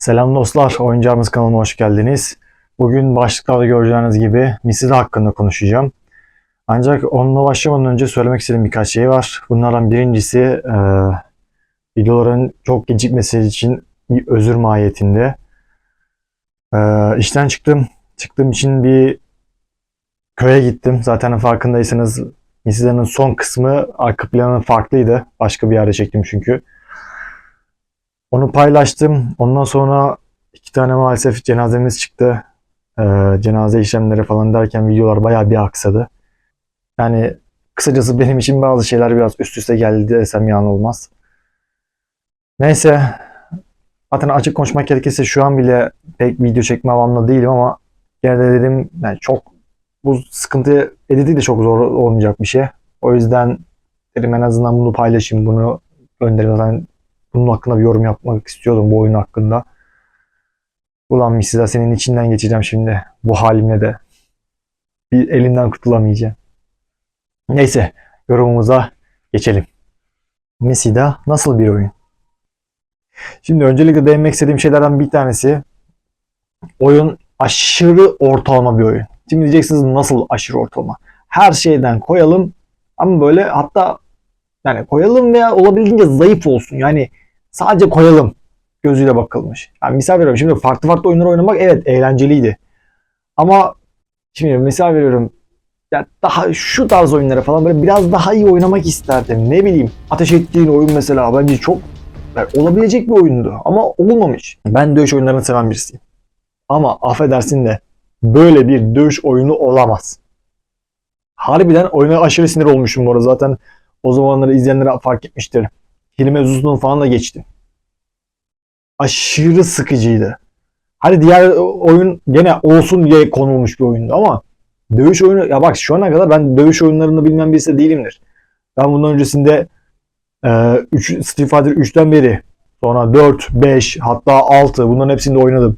Selam dostlar, Oyuncağımız kanalına hoş geldiniz. Bugün başlıklarda göreceğiniz gibi Misida hakkında konuşacağım. Ancak onunla başlamadan önce söylemek istediğim birkaç şey var. Bunlardan birincisi e, videoların çok gecikmesi için bir özür mahiyetinde. E, işten çıktım. Çıktığım için bir köye gittim. Zaten farkındaysanız Misida'nın son kısmı arka planı farklıydı. Başka bir yerde çektim çünkü. Onu paylaştım. Ondan sonra iki tane maalesef cenazemiz çıktı. Ee, cenaze işlemleri falan derken videolar bayağı bir aksadı. Yani kısacası benim için bazı şeyler biraz üst üste geldi desem yalan olmaz. Neyse. Zaten açık konuşmak gerekirse şu an bile pek video çekme havamda değilim ama gene de dedim yani çok bu sıkıntı editi de çok zor olmayacak bir şey. O yüzden dedim en azından bunu paylaşayım, bunu göndereyim. Zaten bunun hakkında bir yorum yapmak istiyordum bu oyun hakkında. Ulan Misida senin içinden geçeceğim şimdi. Bu halimle de. Bir elinden kurtulamayacağım. Neyse yorumumuza geçelim. Misida nasıl bir oyun? Şimdi öncelikle değinmek istediğim şeylerden bir tanesi oyun aşırı ortalama bir oyun. Şimdi diyeceksiniz nasıl aşırı ortalama? Her şeyden koyalım ama böyle hatta yani koyalım veya olabildiğince zayıf olsun. Yani sadece koyalım gözüyle bakılmış. Yani misal veriyorum şimdi farklı farklı oyunlar oynamak evet eğlenceliydi. Ama şimdi misal veriyorum ya daha şu tarz oyunlara falan böyle biraz daha iyi oynamak isterdim. Ne bileyim ateş ettiğin oyun mesela bence çok yani olabilecek bir oyundu ama olmamış. Ben dövüş oyunlarını seven birisiyim. Ama affedersin de böyle bir dövüş oyunu olamaz. Harbiden oyuna aşırı sinir olmuşum bu arada zaten o zamanları izleyenlere fark etmiştir. Hilmi Uzun'un falan da geçtim. Aşırı sıkıcıydı. Hadi diğer oyun gene olsun diye konulmuş bir oyundu ama dövüş oyunu ya bak şu ana kadar ben dövüş oyunlarını bilmem birisi değilimdir. Ben bundan öncesinde e, 3, Street Fighter 3'ten beri sonra 4, 5 hatta 6 bunların hepsinde oynadım.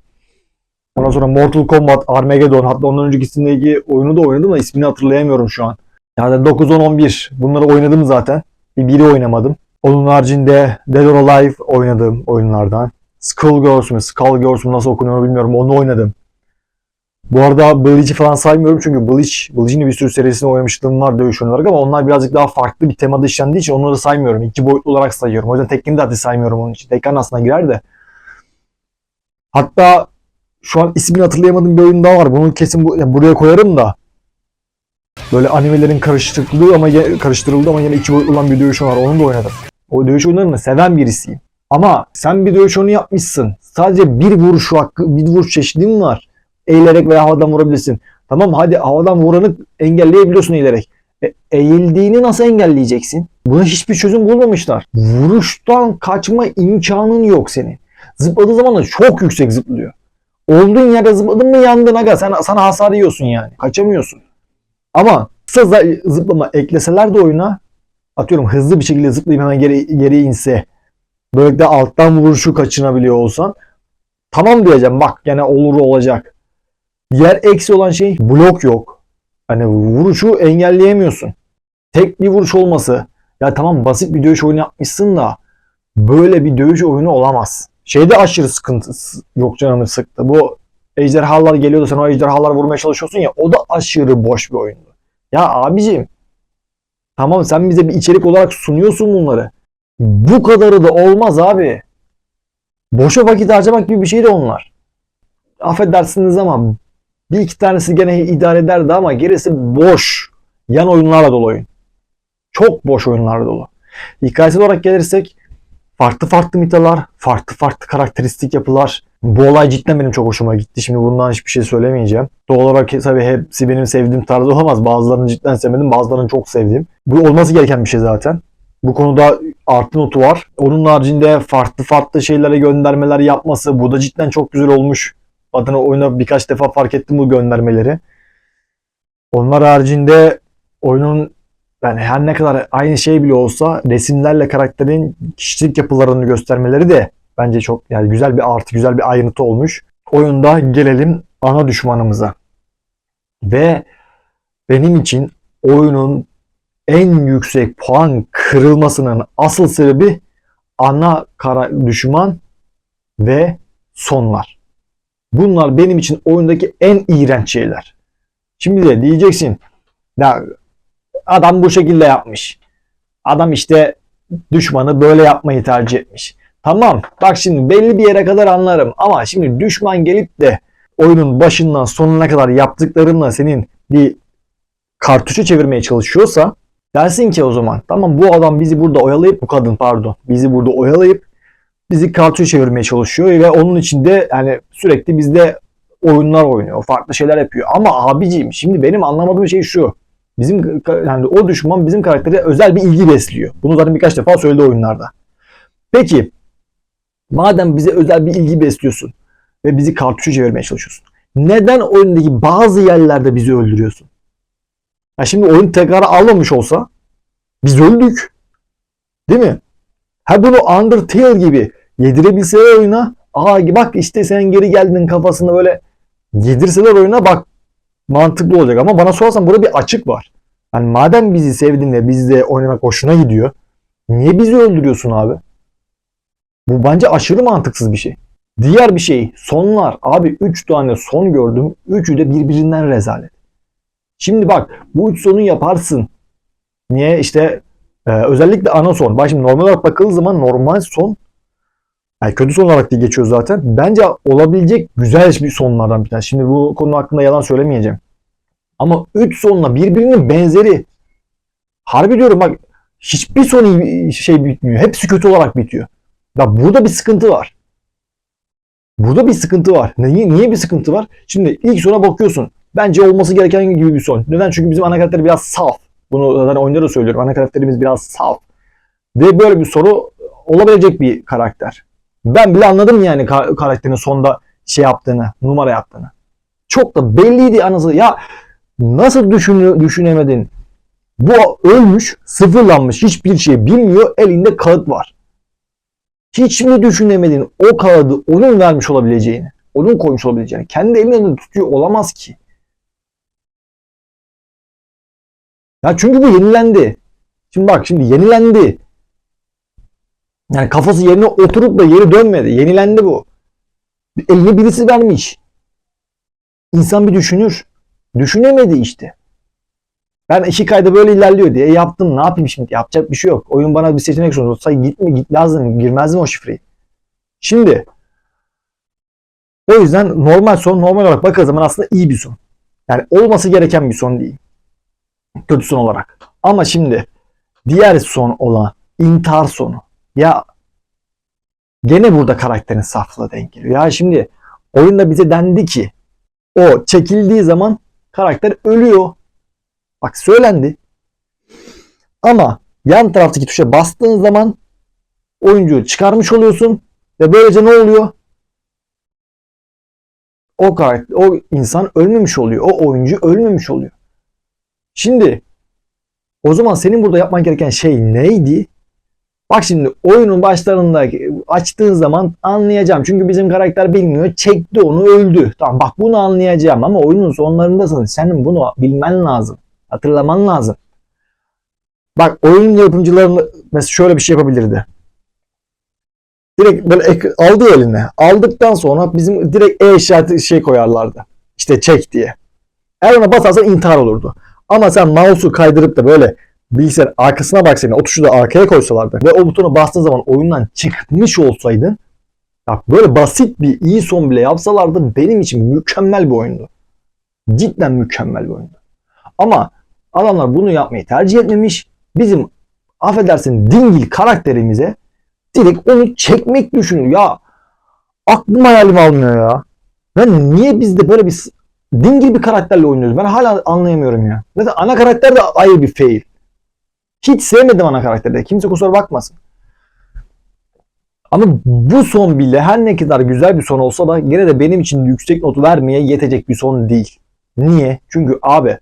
Ondan sonra Mortal Kombat, Armageddon hatta ondan öncekisindeki oyunu da oynadım da ismini hatırlayamıyorum şu an. Yani 9, 10, 11 bunları oynadım zaten. Bir biri oynamadım. Onun haricinde Dead or Alive oynadığım oyunlardan. Skullgirls mü, Skullgirls mü nasıl okunuyor bilmiyorum. Onu oynadım. Bu arada Bleach'i falan saymıyorum çünkü Bleach, Bleach'in bir sürü serisini oynamışlığım var dövüş oyunu olarak ama onlar birazcık daha farklı bir temada işlendiği için onları saymıyorum. İki boyutlu olarak sayıyorum. O yüzden Tekken'i de saymıyorum onun için. Tekken aslında girer de. Hatta şu an ismini hatırlayamadığım bir oyun daha var. Bunu kesin bu, yani buraya koyarım da. Böyle animelerin karıştırıldığı ama karıştırıldı ama yine iki boyutlu olan bir dövüş var. Onu da oynadım. O dövüş oyunlarını seven birisiyim. Ama sen bir dövüş oyunu yapmışsın. Sadece bir vuruş hakkı, bir vuruş çeşidin var. Eğilerek veya havadan vurabilirsin. Tamam hadi havadan vuranı engelleyebiliyorsun eğilerek. E, eğildiğini nasıl engelleyeceksin? Buna hiçbir çözüm bulmamışlar. Vuruştan kaçma imkanın yok senin. Zıpladığı zaman da çok yüksek zıplıyor. Olduğun yerde zıpladın mı yandın aga. Sen, sana hasar yiyorsun yani. Kaçamıyorsun. Ama kısa zıplama ekleseler de oyuna atıyorum hızlı bir şekilde zıplayıp hemen geri, geri inse böylelikle alttan vuruşu kaçınabiliyor olsan tamam diyeceğim bak gene olur olacak. Diğer eksi olan şey blok yok. Hani vuruşu engelleyemiyorsun. Tek bir vuruş olması ya tamam basit bir dövüş oyunu yapmışsın da böyle bir dövüş oyunu olamaz. Şeyde aşırı sıkıntı yok canımı sıktı. Bu ejderhalar geliyordu sen o ejderhalar vurmaya çalışıyorsun ya o da aşırı boş bir oyundu. Ya abicim tamam sen bize bir içerik olarak sunuyorsun bunları. Bu kadarı da olmaz abi. Boşa vakit harcamak gibi bir şey de onlar. Affedersiniz ama bir iki tanesi gene idare ederdi ama gerisi boş. Yan oyunlarla dolu oyun. Çok boş oyunlarla dolu. Hikayesel olarak gelirsek farklı farklı mitalar, farklı farklı karakteristik yapılar. Bu olay cidden benim çok hoşuma gitti. Şimdi bundan hiçbir şey söylemeyeceğim. Doğal olarak tabii hepsi benim sevdiğim tarz olamaz. Bazılarını cidden sevmedim, bazılarını çok sevdim. Bu olması gereken bir şey zaten. Bu konuda artı notu var. Onun haricinde farklı farklı şeylere göndermeler yapması. Bu da cidden çok güzel olmuş. Zaten oyuna birkaç defa fark ettim bu göndermeleri. Onlar haricinde oyunun yani her ne kadar aynı şey bile olsa resimlerle karakterin kişilik yapılarını göstermeleri de bence çok yani güzel bir artı, güzel bir ayrıntı olmuş. Oyunda gelelim ana düşmanımıza. Ve benim için oyunun en yüksek puan kırılmasının asıl sebebi ana kara düşman ve sonlar. Bunlar benim için oyundaki en iğrenç şeyler. Şimdi de diyeceksin ya adam bu şekilde yapmış. Adam işte düşmanı böyle yapmayı tercih etmiş. Tamam bak şimdi belli bir yere kadar anlarım ama şimdi düşman gelip de oyunun başından sonuna kadar yaptıklarınla senin bir kartuşu çevirmeye çalışıyorsa dersin ki o zaman tamam bu adam bizi burada oyalayıp bu kadın pardon bizi burada oyalayıp bizi kartuşu çevirmeye çalışıyor ve onun içinde yani sürekli bizde oyunlar oynuyor. Farklı şeyler yapıyor. Ama abiciğim şimdi benim anlamadığım şey şu. Bizim yani o düşman bizim karaktere özel bir ilgi besliyor. Bunu zaten birkaç defa söyledi oyunlarda. Peki madem bize özel bir ilgi besliyorsun ve bizi kartuşu çevirmeye çalışıyorsun. Neden oyundaki bazı yerlerde bizi öldürüyorsun? Ya şimdi oyun tekrar almamış olsa biz öldük. Değil mi? Ha bunu Undertale gibi yedirebilseler oyuna aa bak işte sen geri geldin kafasında böyle yedirseler oyuna bak mantıklı olacak ama bana sorarsan burada bir açık var. Yani madem bizi sevdin ve bizde oynamak hoşuna gidiyor niye bizi öldürüyorsun abi? Bu bence aşırı mantıksız bir şey. Diğer bir şey sonlar. Abi 3 tane son gördüm. Üçü de birbirinden rezalet. Şimdi bak bu üç sonu yaparsın. Niye? İşte e, özellikle ana son. Bak şimdi normal olarak bakıldığı zaman normal son yani kötü son olarak diye geçiyor zaten. Bence olabilecek güzel bir sonlardan bir tanesi. Şimdi bu konu hakkında yalan söylemeyeceğim. Ama 3 sonla birbirinin benzeri. Harbi diyorum bak hiçbir son iyi şey bitmiyor. Hepsi kötü olarak bitiyor. Ya burada bir sıkıntı var. Burada bir sıkıntı var. Niye, niye bir sıkıntı var? Şimdi ilk sona bakıyorsun. Bence olması gereken gibi bir son. Neden? Çünkü bizim ana karakter biraz saf. Bunu zaten oyunda da söylüyorum. Ana karakterimiz biraz saf. Ve böyle bir soru olabilecek bir karakter. Ben bile anladım yani ka- karakterin sonda şey yaptığını, numara yaptığını. Çok da belliydi anası. Ya nasıl düşün, düşünemedin? Bu ölmüş, sıfırlanmış, hiçbir şey bilmiyor, elinde kağıt var. Hiç mi düşünemedin o kağıdı onun vermiş olabileceğini, onun koymuş olabileceğini? Kendi elinde tutuyor olamaz ki. Ya çünkü bu yenilendi. Şimdi bak şimdi yenilendi. Yani kafası yerine oturup da geri dönmedi. Yenilendi bu. Eline birisi vermiş. İnsan bir düşünür. Düşünemedi işte. Ben iki kayda böyle ilerliyor diye yaptım. Ne yapayım şimdi? Yapacak bir şey yok. Oyun bana bir seçenek sundu. Olsa gitme git lazım. Girmezdim o şifreyi. Şimdi o yüzden normal son normal olarak bakıldığı zaman aslında iyi bir son. Yani olması gereken bir son değil. Kötü son olarak. Ama şimdi diğer son olan intihar sonu. Ya gene burada karakterin saflığı denk geliyor. Ya şimdi oyunda bize dendi ki o çekildiği zaman karakter ölüyor. Bak söylendi. Ama yan taraftaki tuşa bastığın zaman oyuncuyu çıkarmış oluyorsun ve böylece ne oluyor? O karakter, o insan ölmemiş oluyor. O oyuncu ölmemiş oluyor. Şimdi o zaman senin burada yapman gereken şey neydi? Bak şimdi oyunun başlarında açtığın zaman anlayacağım. Çünkü bizim karakter bilmiyor. Çekti onu öldü. Tamam bak bunu anlayacağım ama oyunun sonlarındasın. Senin bunu bilmen lazım. Hatırlaman lazım. Bak oyun yapımcılarını mesela şöyle bir şey yapabilirdi. Direkt böyle aldı eline. Aldıktan sonra bizim direkt e işareti şey koyarlardı. İşte çek diye. Eğer ona basarsan intihar olurdu. Ama sen mouse'u kaydırıp da böyle bilgisayar arkasına baksaydın, o tuşu da arkaya koysalardı ve o butona bastığın zaman oyundan çıkmış olsaydın bak böyle basit bir iyi son bile yapsalardı benim için mükemmel bir oyundu. Cidden mükemmel bir oyundu. Ama adamlar bunu yapmayı tercih etmemiş. Bizim affedersin dingil karakterimize direkt onu çekmek düşünüyor. Ya aklım hayalim almıyor ya. Ben niye bizde böyle bir dingil bir karakterle oynuyoruz? Ben hala anlayamıyorum ya. Mesela ana karakter de ayrı bir fail. Hiç sevmedim ana karakterde. Kimse kusura bakmasın. Ama bu son bile her ne kadar güzel bir son olsa da yine de benim için yüksek notu vermeye yetecek bir son değil. Niye? Çünkü abi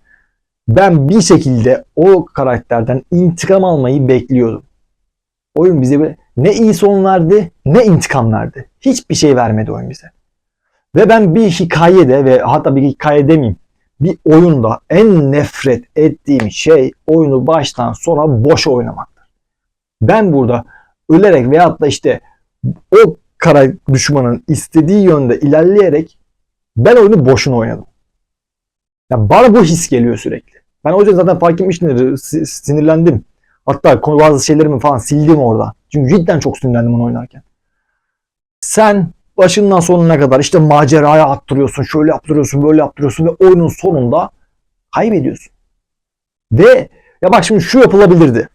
ben bir şekilde o karakterden intikam almayı bekliyordum. Oyun bize ne iyi son verdi ne intikam verdi. Hiçbir şey vermedi oyun bize. Ve ben bir hikayede ve hatta bir hikaye demeyeyim bir oyunda en nefret ettiğim şey oyunu baştan sona boş oynamaktır. Ben burada ölerek veyahut da işte o kara düşmanın istediği yönde ilerleyerek ben oyunu boşuna oynadım. Yani bana bu his geliyor sürekli. Ben o yüzden zaten fark etmiştim, si- sinirlendim. Hatta bazı şeylerimi falan sildim orada. Çünkü cidden çok sinirlendim onu oynarken. Sen başından sonuna kadar işte maceraya attırıyorsun, şöyle yaptırıyorsun, böyle yaptırıyorsun ve oyunun sonunda kaybediyorsun. Ve ya bak şimdi şu yapılabilirdi.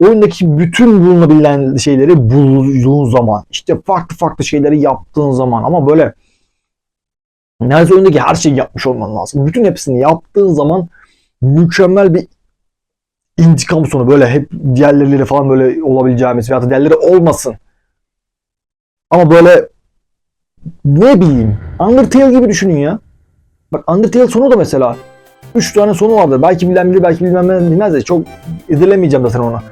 Oyundaki bütün bulunabilen şeyleri bulduğun zaman, işte farklı farklı şeyleri yaptığın zaman ama böyle neredeyse oyundaki her şeyi yapmış olman lazım. Bütün hepsini yaptığın zaman mükemmel bir intikam sonu böyle hep diğerleriyle falan böyle olabileceğimiz da diğerleri olmasın. Ama böyle ne bileyim Undertale gibi düşünün ya. Bak Undertale sonu da mesela 3 tane sonu vardır. Belki bilen bilir belki bilmem bilmez de çok edilemeyeceğim zaten ona.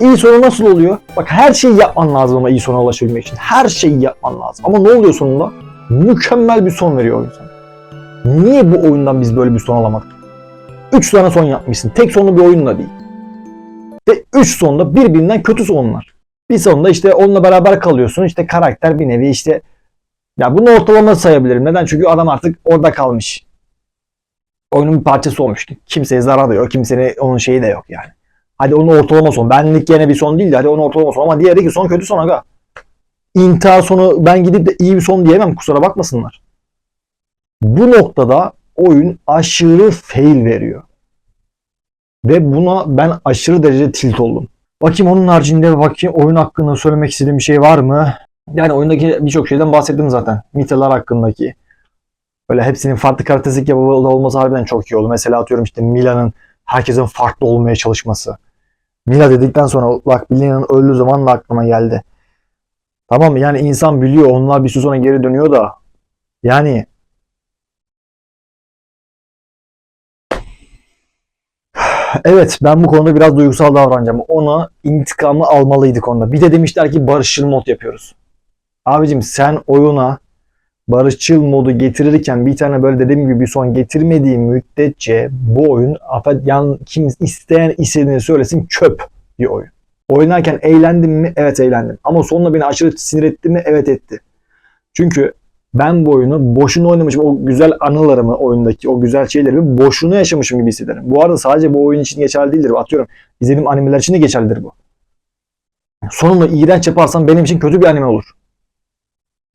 İyi sonu nasıl oluyor? Bak her şeyi yapman lazım ama iyi sona ulaşabilmek için. Her şeyi yapman lazım. Ama ne oluyor sonunda? Mükemmel bir son veriyor oyun sana. Niye bu oyundan biz böyle bir son alamadık? 3 tane son yapmışsın. Tek sonlu bir oyun da değil. Ve 3 sonda birbirinden kötü sonlar. Bir sonda işte onunla beraber kalıyorsun. İşte karakter bir nevi işte ya bunu ortalama sayabilirim. Neden? Çünkü adam artık orada kalmış. Oyunun bir parçası olmuş. Kimseye zarar da yok. Kimsenin onun şeyi de yok yani. Hadi onun ortalama son. Benlik gene bir son değil de hadi onun ortalama son. Ama diğeri ki son kötü son aga. İntihar sonu ben gidip de iyi bir son diyemem. Kusura bakmasınlar. Bu noktada oyun aşırı fail veriyor. Ve buna ben aşırı derecede tilt oldum. Bakayım onun haricinde bakayım oyun hakkında söylemek istediğim bir şey var mı? Yani oyundaki birçok şeyden bahsettim zaten. Mitalar hakkındaki. Böyle hepsinin farklı karakteristik yapılı olması harbiden çok iyi oldu. Mesela atıyorum işte Mila'nın herkesin farklı olmaya çalışması. Mila dedikten sonra bak Mila'nın öldüğü zaman da aklıma geldi. Tamam yani insan biliyor onlar bir süre geri dönüyor da yani Evet ben bu konuda biraz duygusal davranacağım. Ona intikamı almalıydık onda. Bir de demişler ki barışçıl mod yapıyoruz. Abicim sen oyuna barışçıl modu getirirken bir tane böyle dediğim gibi bir son getirmediği müddetçe bu oyun afet yan kim isteyen istediğini söylesin çöp bir oyun. Oynarken eğlendim mi? Evet eğlendim. Ama sonunda beni aşırı sinir etti mi? Evet etti. Çünkü ben bu oyunu boşuna oynamışım. O güzel anılarımı oyundaki o güzel şeylerimi boşuna yaşamışım gibi hissederim. Bu arada sadece bu oyun için geçerli değildir. Atıyorum izlediğim animeler için de geçerlidir bu. Sonunda iğrenç yaparsan benim için kötü bir anime olur.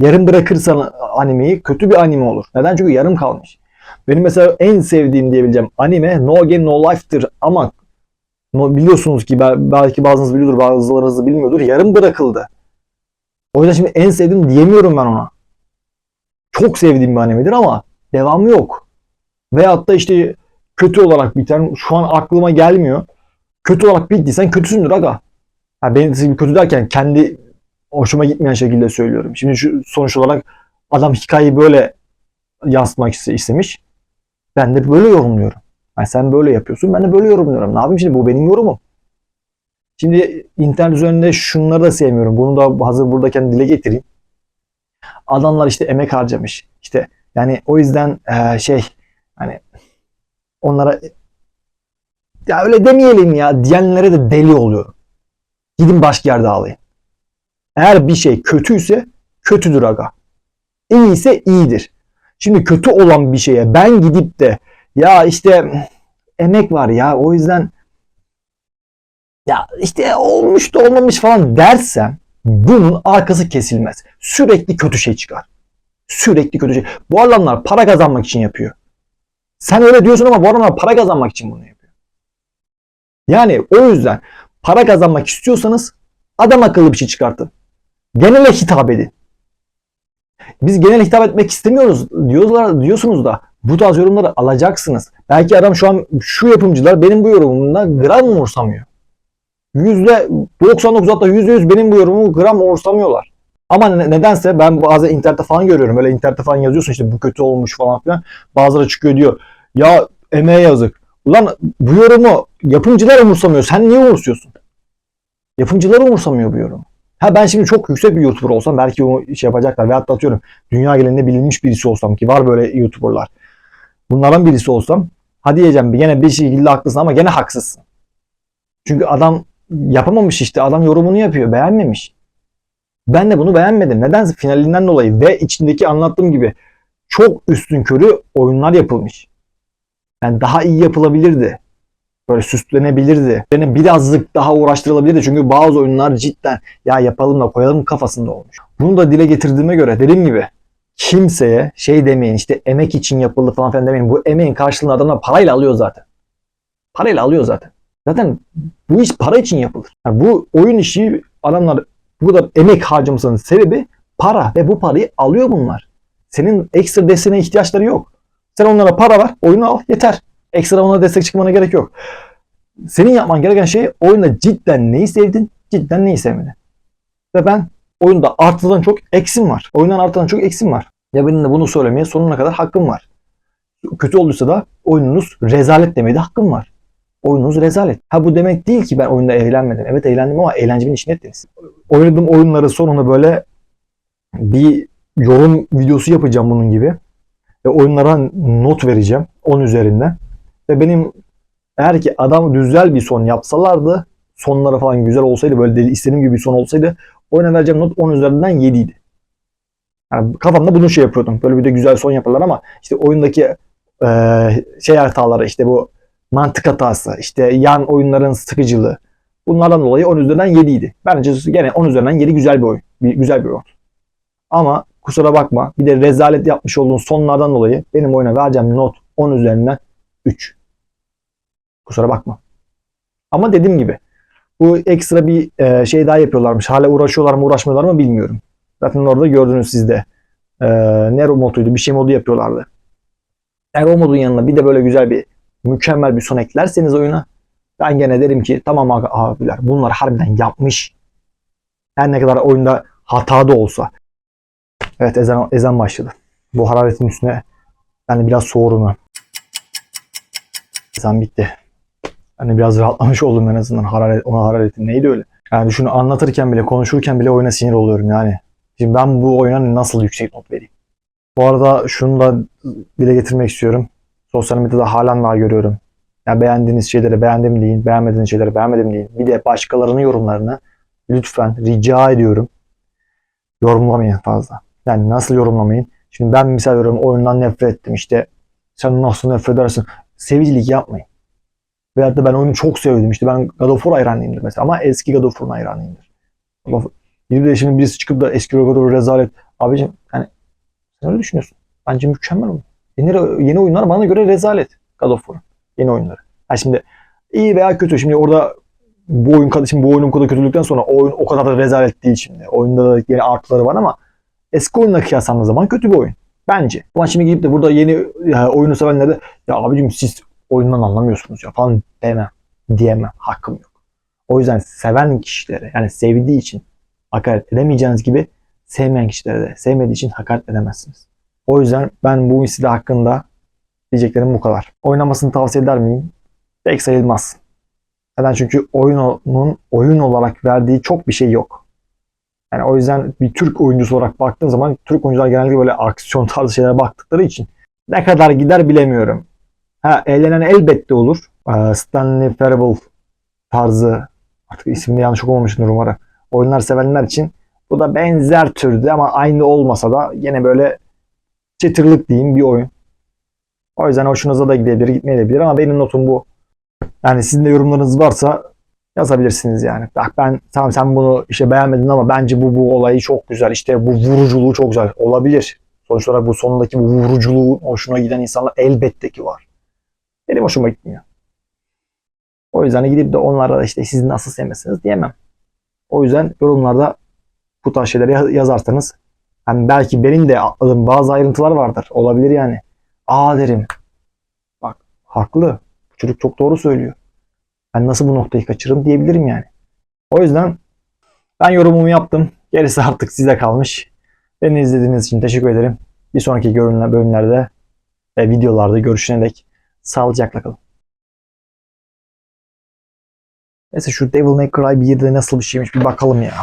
Yarım bırakırsan animeyi kötü bir anime olur. Neden? Çünkü yarım kalmış. Benim mesela en sevdiğim diyebileceğim anime No Game No Life'tır ama biliyorsunuz ki bel- belki bazınız biliyordur bazılarınız bilmiyordur. Yarım bırakıldı. O yüzden şimdi en sevdiğim diyemiyorum ben ona çok sevdiğim bir animedir ama devamı yok. Veyahut da işte kötü olarak biten şu an aklıma gelmiyor. Kötü olarak bittiysen kötüsündür aga. Ha, benim kötü derken kendi hoşuma gitmeyen şekilde söylüyorum. Şimdi şu sonuç olarak adam hikayeyi böyle yansıtmak iste- istemiş. Ben de böyle yorumluyorum. Yani sen böyle yapıyorsun ben de böyle yorumluyorum. Ne yapayım şimdi bu benim yorumum. Şimdi internet üzerinde şunları da sevmiyorum. Bunu da hazır buradayken dile getireyim adamlar işte emek harcamış. İşte yani o yüzden eee, şey hani onlara ya öyle demeyelim ya diyenlere de deli oluyorum. Gidin başka yerde ağlayın. Eğer bir şey kötüyse kötüdür aga. İyiyse iyidir. Şimdi kötü olan bir şeye ben gidip de ya işte emek var ya o yüzden ya işte olmuş da olmamış falan dersem bunun arkası kesilmez. Sürekli kötü şey çıkar. Sürekli kötü şey. Bu adamlar para kazanmak için yapıyor. Sen öyle diyorsun ama bu adamlar para kazanmak için bunu yapıyor. Yani o yüzden para kazanmak istiyorsanız adam akıllı bir şey çıkartın. Genele hitap edin. Biz genel hitap etmek istemiyoruz diyorlar diyorsunuz da bu tarz yorumları alacaksınız. Belki adam şu an şu yapımcılar benim bu yorumumdan gram umursamıyor. %99 hatta %100 benim bu yorumumu gram umursamıyorlar. Ama ne- nedense ben bazen internette falan görüyorum. Öyle internette falan yazıyorsun işte bu kötü olmuş falan filan. Bazıları çıkıyor diyor. Ya emeğe yazık. Ulan bu yorumu yapımcılar umursamıyor. Sen niye umursuyorsun? Yapımcılar umursamıyor bu yorumu. Ha ben şimdi çok yüksek bir YouTuber olsam belki o şey yapacaklar. Ve hatta atıyorum dünya genelinde bilinmiş birisi olsam ki var böyle YouTuber'lar. Bunlardan birisi olsam hadi diyeceğim gene bir şekilde haklısın ama gene haksızsın. Çünkü adam yapamamış işte. Adam yorumunu yapıyor. Beğenmemiş. Ben de bunu beğenmedim. Neden? Finalinden dolayı ve içindeki anlattığım gibi çok üstün körü oyunlar yapılmış. Yani daha iyi yapılabilirdi. Böyle süslenebilirdi. Yani birazcık daha uğraştırılabilirdi. Çünkü bazı oyunlar cidden ya yapalım da koyalım kafasında olmuş. Bunu da dile getirdiğime göre dediğim gibi kimseye şey demeyin işte emek için yapıldı falan filan demeyin. Bu emeğin karşılığını adamlar parayla alıyor zaten. Parayla alıyor zaten. Zaten bu iş para için yapılır. Yani bu oyun işi adamlar bu kadar emek harcamasının sebebi para ve bu parayı alıyor bunlar. Senin ekstra desteğine ihtiyaçları yok. Sen onlara para ver, oyunu al yeter. Ekstra ona destek çıkmana gerek yok. Senin yapman gereken şey oyunda cidden neyi sevdin, cidden neyi sevmedin. Ve ben oyunda artıdan çok eksim var. Oyundan artıdan çok eksim var. Ya benim de bunu söylemeye sonuna kadar hakkım var. Kötü olduysa da oyununuz rezalet demeye de hakkım var. Oyununuz rezalet. Ha bu demek değil ki ben oyunda eğlenmedim. Evet eğlendim ama eğlencemin içine ettiniz. Oynadığım oyunları sonunda böyle bir yorum videosu yapacağım bunun gibi. Ve oyunlara not vereceğim 10 üzerinden. Ve benim eğer ki adam güzel bir son yapsalardı sonları falan güzel olsaydı böyle deli istediğim gibi bir son olsaydı oyuna vereceğim not 10 üzerinden 7 idi. Yani kafamda bunu şey yapıyordum. Böyle bir de güzel son yaparlar ama işte oyundaki eee, şey hataları işte bu mantık hatası, işte yan oyunların sıkıcılığı. Bunlardan dolayı 10 üzerinden 7 idi. Bence gene 10 üzerinden 7 güzel bir oyun. Bir, güzel bir oyun. Ama kusura bakma bir de rezalet yapmış olduğun sonlardan dolayı benim oyuna vereceğim not 10 üzerinden 3. Kusura bakma. Ama dediğim gibi bu ekstra bir e, şey daha yapıyorlarmış. Hala uğraşıyorlar mı uğraşmıyorlar mı bilmiyorum. Zaten orada gördünüz siz de. E, ne moduydu? Bir şey modu yapıyorlardı. Eğer o modun yanına bir de böyle güzel bir mükemmel bir son eklerseniz oyuna ben gene derim ki tamam abi- abiler bunlar harbiden yapmış. Her ne kadar oyunda hata da olsa. Evet ezan, ezan başladı. Bu hararetin üstüne de biraz soğurum. Ezan bitti. De biraz rahatlamış oldum en azından hararet, ona hararetin neydi öyle. Yani şunu anlatırken bile konuşurken bile oyuna sinir oluyorum yani. Şimdi ben bu oyuna nasıl yüksek not vereyim? Bu arada şunu da dile getirmek istiyorum. Sosyal medyada halen daha görüyorum. Ya beğendiğiniz şeyleri beğendim deyin, beğenmediğiniz şeyleri beğenmedim deyin. Bir de başkalarının yorumlarını lütfen rica ediyorum. Yorumlamayın fazla. Yani nasıl yorumlamayın? Şimdi ben misal veriyorum oyundan nefret ettim işte. Sen nasıl nefret edersin? Sevicilik yapmayın. Veyahut da ben oyunu çok sevdim. İşte ben God of War hayranıyımdır mesela. Ama eski God of War'un hayranıyımdır. Bir de şimdi birisi çıkıp da eski God of War rezalet. Abicim yani sen öyle düşünüyorsun. Bence mükemmel oyun. Yeni, yeni oyunlar bana göre rezalet. God of War'un. Yeni oyunları. Ha şimdi iyi veya kötü. Şimdi orada bu oyun şimdi bu oyunun kadar kötülükten sonra oyun o kadar da rezalet değil şimdi. Oyunda da yeni artıları var ama eski oyunla kıyaslandığı zaman kötü bir oyun. Bence. Ama şimdi gidip de burada yeni ya, oyunu sevenler ya abicim siz oyundan anlamıyorsunuz ya falan demem. Diyemem. Hakkım yok. O yüzden seven kişilere yani sevdiği için hakaret edemeyeceğiniz gibi sevmeyen kişilere de sevmediği için hakaret edemezsiniz. O yüzden ben bu misli hakkında diyeceklerim bu kadar. Oynamasını tavsiye eder miyim? Pek sayılmaz. Neden? Çünkü oyunun oyun olarak verdiği çok bir şey yok. Yani o yüzden bir Türk oyuncusu olarak baktığın zaman Türk oyuncular genelde böyle aksiyon tarzı şeylere baktıkları için ne kadar gider bilemiyorum. Ha eğlenen elbette olur. Ee, Stanley Parable tarzı artık ismini yanlış okumamışımdır umarım. Oyunlar sevenler için bu da benzer türde ama aynı olmasa da yine böyle çıtırlık diyeyim bir oyun. O yüzden hoşunuza da gidebilir, gitmeyebilir ama benim notum bu. Yani sizin de yorumlarınız varsa yazabilirsiniz yani. Bak ben tamam sen bunu işte beğenmedin ama bence bu bu olayı çok güzel. İşte bu vuruculuğu çok güzel. Olabilir. Sonuç olarak bu sonundaki bu vuruculuğun hoşuna giden insanlar elbette ki var. Benim hoşuma gitmiyor. O yüzden gidip de onlara da işte siz nasıl sevmesiniz diyemem. O yüzden yorumlarda bu tarz şeyleri yaz- yazarsanız hani belki benim de atladığım bazı ayrıntılar vardır. Olabilir yani. Aa derim. Bak haklı. Bu çocuk çok doğru söylüyor. Ben nasıl bu noktayı kaçırırım diyebilirim yani. O yüzden ben yorumumu yaptım. Gerisi artık size kalmış. Beni izlediğiniz için teşekkür ederim. Bir sonraki bölümlerde ve videolarda görüşene dek sağlıcakla kalın. Neyse şu Devil May Cry 1'de nasıl bir şeymiş bir bakalım ya.